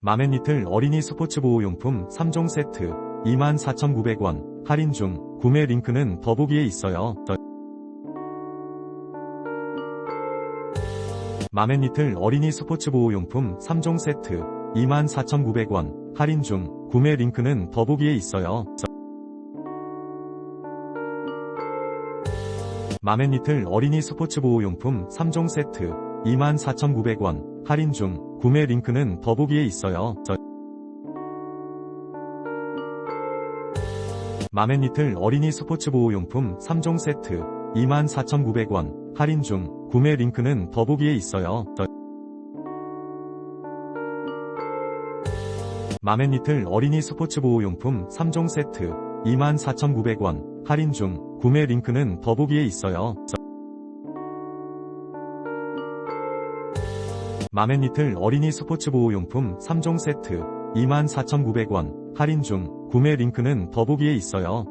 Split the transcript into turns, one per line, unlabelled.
마맨리틀 어린이 스포츠 보호용품 3종 세트 24,900원 할인 중 구매 링크는 더보기에 있어요. 마맨리틀 어린이 스포츠 보호용품 3종 세트 24,900원 할인 중 구매 링크는 더보기에 있어요. 마맨리틀 어린이 스포츠 보호용품 3종 세트 24,900원 할인 중 구매 링크는 더보기에 있어요. 마맨리틀 어린이 스포츠 보호용품 3종 세트 24,900원 할인 중 구매 링크는 더보기에 있어요. 마맨리틀 어린이 스포츠 보호용품 3종 세트 24,900원 할인 중 구매 링크는 더보기에 있어요. 마맨리틀 어린이 스포츠 보호용품 3종 세트 24,900원 할인 중 구매 링크는 더보기에 있어요.